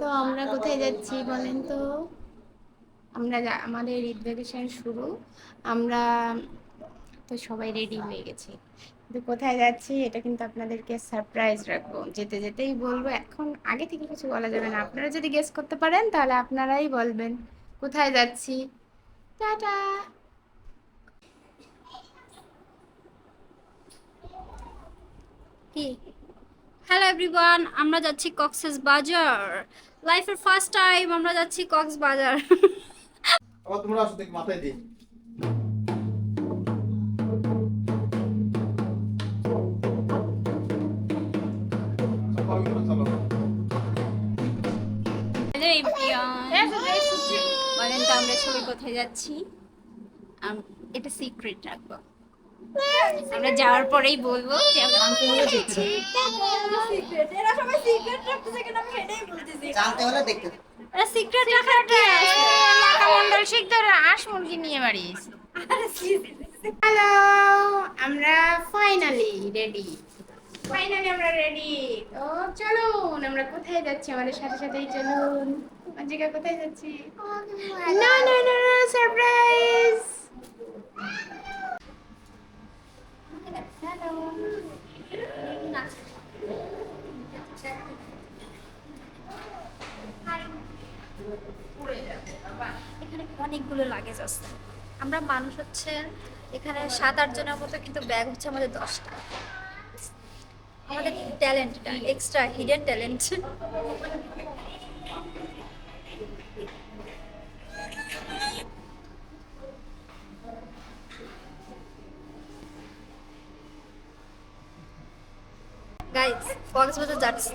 তো আমরা কোথায় যাচ্ছি বলেন তো? আমরা আমাদের ঈদ ভ্যাকেশন শুরু। আমরা, তো সবাই রেডি হয়ে গেছি। কিন্তু কোথায় যাচ্ছি এটা কিন্তু আপনাদেরকে সারপ্রাইজ রাখব। যেতে যেতেই বলব, এখন আগে থেকে কিছু বলা যাবে না। আপনারা যদি গেস করতে পারেন, তাহলে আপনারাই বলবেন, কোথায় যাচ্ছি? টাটা! কি? হ্যালো এভরিওয়ান আমরা যাচ্ছি কক্সেস বাজার লাইফের ফার্স্ট টাইম আমরা যাচ্ছি কক্স বাজার আবার তোমরা আসো দেখি মাথায় দিই। বলেন তো আমরা সবাই কোথায় যাচ্ছি? এটা সিক্রেট রাখব। আমরা যাওয়ার পরেই বলব যে যাচ্ছি সিক্রেট এরা সবাই সিক্রেট রাখতেছে কেন আমি এটাই বলতেছি। জানতে হলে দেখতে এরা সিক্রেট রাখার কি আছে? মন্ডল শিকদার হাঁস মুরগি নিয়ে বাড়িয়েছি। আরে সি- হ্যালো আমরা ফাইনালি রেডি ফাইনালি আমরা রেডি তো চলুন আমরা কোথায় যাচ্ছি? আমাদের সাথে সাথেই চলুন। আজকে কোথায় যাচ্ছি? না না না সারপ্রাইজ এখানে অনেকগুলো লাগেজ আমরা মানুষ হচ্ছে, এখানে সাত, আট জনের মতো কিন্তু ব্যাগ হচ্ছে আমাদের দশটা। আমাদের ট্যালেন্টটা extra hidden talent guys Cox's Bazar যাচ্ছি।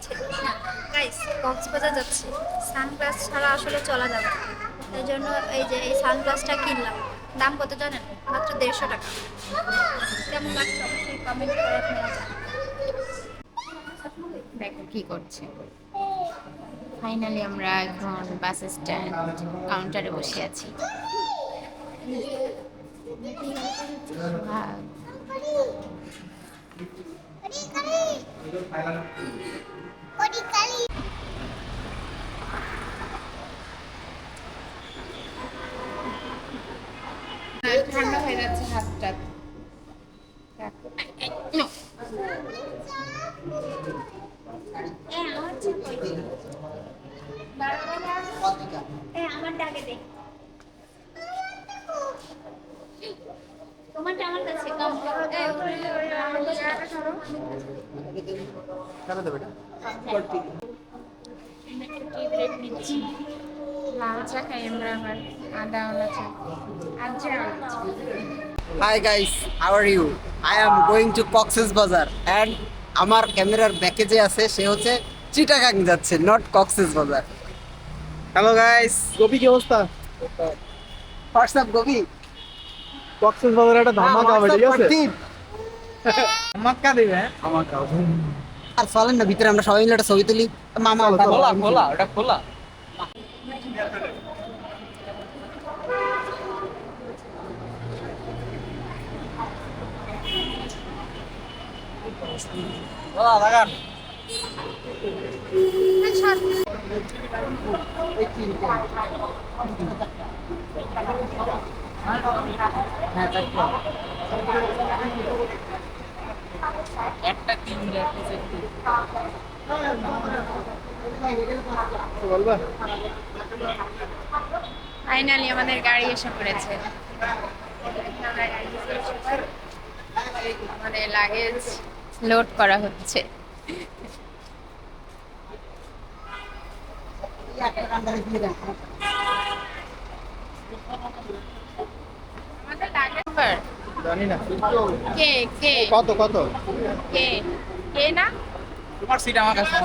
গাইস কক্সবাজার যাচ্ছি। সানগ্লাস ছাড়া আসলে চলা যাবে না। এই জন্য এই যে এই সানগ্লাসটা কিনলাম। দাম কত জানেন? মাত্র দেড়শো টাকা। কেমন লাগছে? অবশ্যই কমেন্ট করে আপনারা দেখো কি করছে। ফাইনালি আমরা এখন বাস স্ট্যান্ড কাউন্টারে বসে আছি। Wow. ঠান্ডা হয়ে যাচ্ছে হাতটা। কাছে কম কেন দেবে এটা লাল চা খাই আমরা আবার আদা ওলা চা আচ্ছা hi guys how are you I am going to Cox's Bazar and আমার ক্যামেরার ব্যাকে যে আছে সে হচ্ছে চিটাগাং যাচ্ছে নট কক্সেস বাজার হ্যালো গাইস গোপি কি অবস্থা হোয়াটসঅ্যাপ গবি কক্সেস বাজারে একটা ধামাকা হবে ঠিক আছে? ধামাকা দিবে। ধামাকা আর চলেন না ভিতরে আমরা সবাই মিলে একটা ছবি তুলি। মামা খোলা, খোলা, ওটা খোলা। খোলা লাগান। হ্যাঁ। বলবা? ফাইনালি আমাদের গাড়ি এসে পড়েছে। আমাদের লাগেজ লোড করা হচ্ছে। আমাদের জানি না কে কে? কত কত? কে? কে না? তোমার সিট আমার কাছে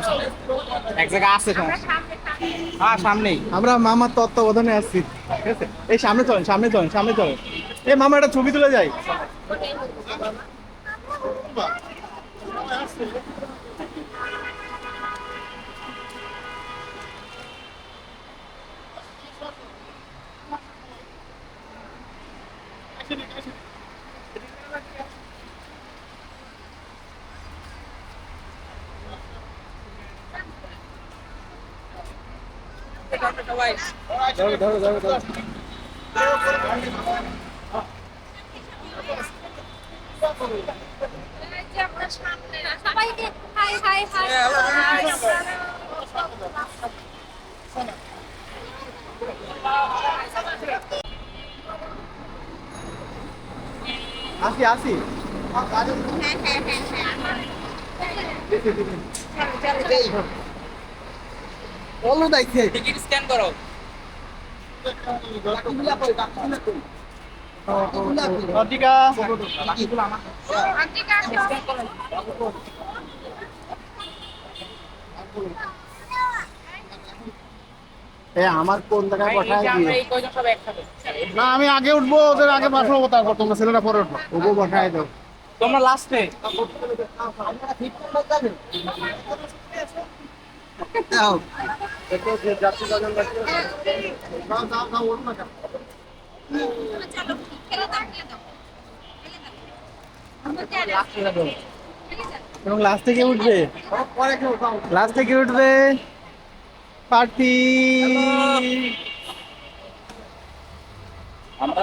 এক জায়গা আছে সমস্যা। হ্যাঁ সামনেই। আমরা মামার তত্ত্বাবধানে আসছি ঠিক আছে? এই সামনে চলেন সামনে চলেন সামনে চলেন। এই মামা একটা ছবি তুলে যাই। Thank. ধরো ধরো ধরো ধরো সবাইকে হাই হাই হাই আসি আসি বলো দাইছে টিকিট স্ক্যান করো। আমার কোন জায়গায় পাঠায় আমরা দিয়ে এই কয়জন সব একসাথে? না আমি আগে উঠবো ওদের আগে পাঠাবো তারপর তোমরা ছেলেরা পরে উঠবো। ওগো পাঠায় দাও। তোমরা লাস্টে এবং লাস্ট থেকে উঠবে? লাস্ট থেকে উঠবে পার্টি আমরা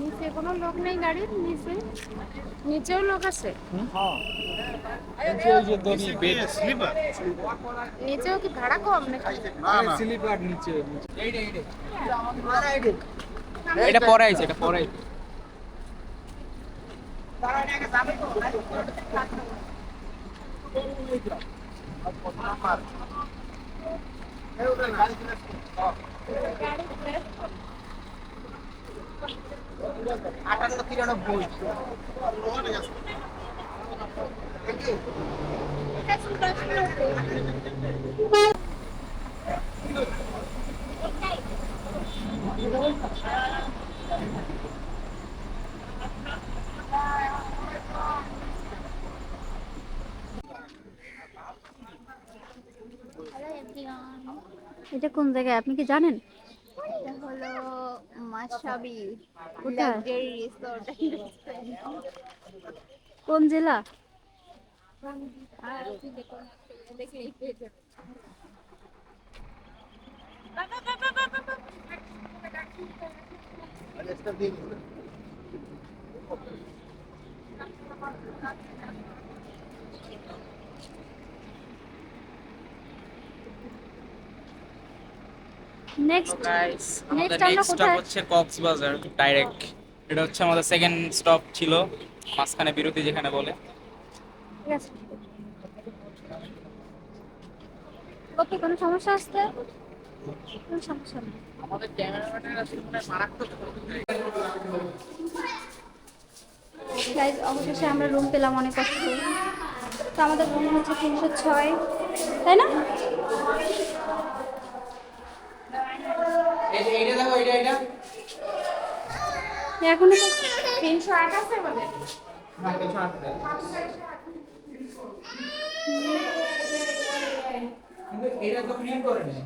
নিচে কোনো লোক নেই গাড়ির নিচে নিচেও লোক আছে। নিচেও কি ভাড়া কম নাকি? স্লিপার নিচে এটা পরে আইছে এটা পরে আইছে। আটান্ন তিরানব্বই। এটা কোন জায়গায়? আপনি কি জানেন? এটা হলো মাসাবি? লাক্সারি রিসোর্ট কোন জেলা? আর আপনি নেক্সট Next আমরা স্টপ কোথায়? হচ্ছে কক্সবাজার ডাইরেক্ট এটা হচ্ছে আমাদের সেকেন্ড স্টপ ছিল মাঝখানে বিরতি যেখানে বলে। ওকে কোনো সমস্যা আসছে কোনো সমস্যা নেই। আমাদের ক্যামেরাম্যানের আসলে মারাত্মক গাইজ অবশেষে আমরা রুম পেলাম অনেক কষ্ট তো আমাদের রুম হচ্ছে তিনশো ছয় তাই না? এখনও তিনশো আট আছে আমাদের। কিন্তু তো ক্লিন করে নেই